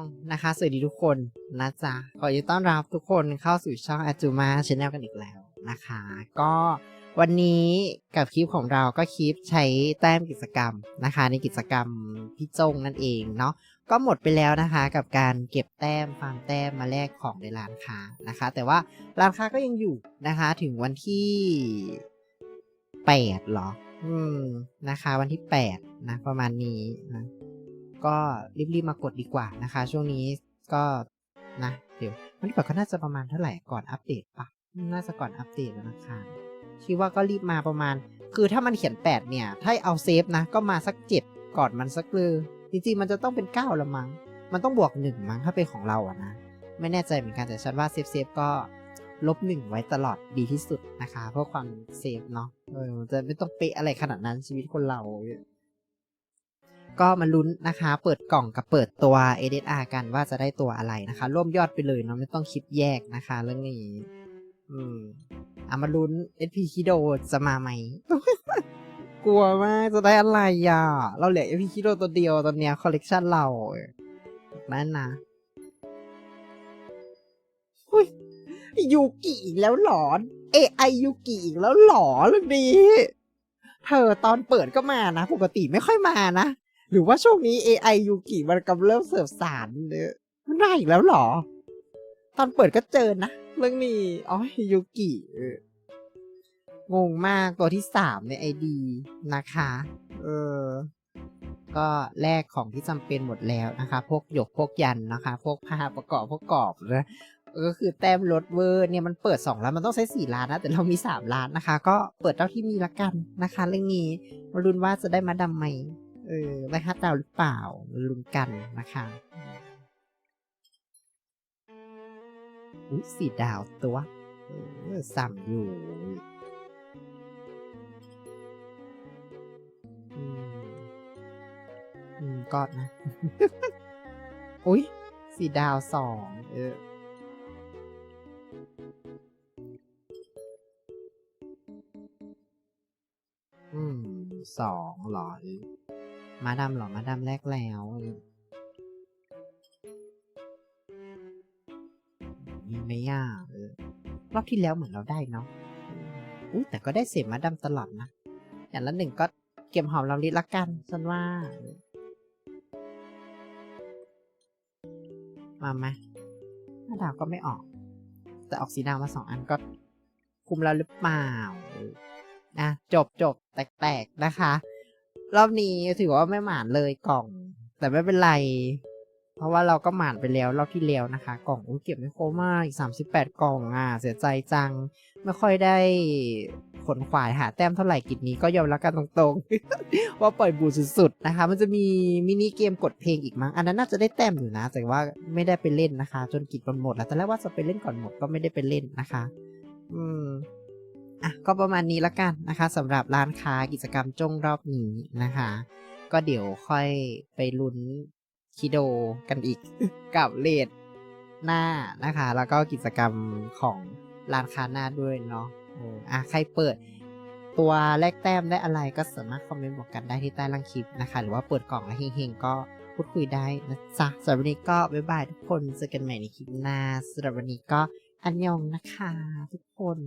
องนะคะ สวัสดีทุกคนนะจ๊ะ ขอยินต้อนรับทุกคนเข้าสู่ช่องอาจูมาช n แนลกันอีกแล้วนะคะ ก็วันนี้กับคลิปของเราก็คลิปใช้แต้มกิจกรรมนะคะ ในกิจกรรมพี่จงนั่นเองเนาะก็หมดไปแล้วนะคะกับการเก็บแต้มฟาร์มแต้มมาแลกของในร้านค้านะคะ แต่ว่าร้านค้าก็ยังอยู่นะคะถึงวันที่แปดเหรอ อืมนะคะ วันที่แปดนะประมาณนี้นะ ก็รีบๆมากดดีกว่านะคะ ช่วงนี้ก็นะเดี๋ยววันที่ก่อนก็น่าจะประมาณเท่าไหร่ก่อนอัปเดตปะน่าจะก่อนอัปเดตแล้วนะคะคิดว่าก็รีบมาประมาณ คือถ้ามันเขียน 8 เนี่ย ถ้าเอาเซฟนะ ก็มาสักเจ็ดก่อนมันสักเลยจริงๆมันจะต้องเป็น 9 ละมั้ง มันต้องบวก 1 มั้งถ้าเป็นของเราอะนะ ไม่แน่ใจเหมือนกันแต่ฉันว่าเซฟเซฟก็ลบหนึ่งไว้ตลอดดีที่สุดนะคะ เพื่อความเซฟเนาะเออจะไม่ต้องเป๊ะอะไรขนาดนั้นชีวิตคนเรา ก็มาลุ้นนะคะ เปิดกล่องกับเปิดตัว ADR กันว่าจะได้ตัวอะไรนะคะ ร่วมยอดไปเลยเนาะไม่ต้องคิดแยกนะคะเรื่องนี้ อืมเอามาลุ้น SP คิโดจะมาไหม กลัวมากจะได้อะไรอะ เราเหลือ SP คิโดตัวเดียวตอนเนี้ยคอลเลกชันเรานั่นนะอุ้ยยูกิอีกแล้วหลอน AI ยูกิอีกแล้วหลอเรื่องนี้เธอตอนเปิดก็มานะ ปกติไม่ค่อยมานะ หรือว่าช่วงนี้ AI ยูกิมันกำเริ่มเสิร์ฟสารเนี่ยมันได้อีกแล้วเหรอ ตอนเปิดก็เจอนะ เรื่องนี้อ๋อยูกิงงมากตัวที่สามในไอดีนะคะ เออ ก็แลกของที่จำเป็นหมดแล้วนะคะ พวกหยกพวกยันนะคะ พวกผ้าประกอบพวกกรอบนะก็คือแต้มรถเวอร์เนี่ยมันเปิดสองล้านมันต้องใช้สี่ล้านนะ แต่เรามีสามล้านนะคะ ก็เปิดเท่าที่มีละกันนะคะ เรื่องนี้มาลุ้นว่าจะได้มาดำไหม เออได้ฮัตดาวหรือเปล่าลุ้นกันนะคะอุ้ยสี่ดาวตัวเออสั่งอยู่อืมอืมก็นะ อุ้ยสี่ดาวสองเอออืมสองหรอเออ มาดำหรอ มาดำแรกแล้ว มีไหมอะรอบที่แล้วเหมือนเราได้เนาะอุ้แต่ก็ได้เสียมาดำตลอดนะ อย่างละหนึ่งก็เก็บหอมรอมริดละกันฉันว่า มาไหมมาดาวก็ไม่ออก แต่ออกสีดาวมาสองอันก็คุมแล้วหรือเปล่านะจบจบแตกๆนะคะ รอบนี้ถือว่าไม่หมานเลยกล่อง แต่ไม่เป็นไร เพราะว่าเราก็หมานไปแล้วรอบที่แล้วนะคะ กล่องอุ้ยเก็บไม่โครบมากอีกสามสิบแปดกล่องอะเสียใจจัง ไม่ค่อยได้ขนขวายหาแต้มเท่าไหร่กิจนี้ก็ยอมรับกันตรงๆ ว่าปล่อยบูสุดๆนะคะ มันจะมีมินิเกมกดเพลงอีกมั้งอันนั้นน่าจะได้แต้มอยู่นะ แต่ว่าไม่ได้ไปเล่นนะคะ จนกิจมันหมดแล้วแต่แรกว่าจะไปเล่นก่อนหมดก็ไม่ได้ไปเล่นนะคะ อืม อะก็ประมาณนี้ละกันนะคะสำหรับร้านค้ากิจกรรมจงรอบนี้นะคะ ก็เดี๋ยวค่อยไปลุ้นคิโดกันอีกกับเลดหน้านะคะ แล้วก็กิจกรรมของร้านค้าหน้าด้วยเนาะเอออะใครเปิดตัวแลกแต้มได้อะไรก็สามารถคอมเมนต์บอกกันได้ที่ใต้ล่างคลิปนะคะ หรือว่าเปิดกล่องแล้วเฮงๆก็พูดคุยได้นะจ๊ะสำหรับวันนี้ก็บ๊ายบายทุกคนเจอกันใหม่ในคลิปหน้าสำหรับวันนี้ก็อันยองนะคะทุกคน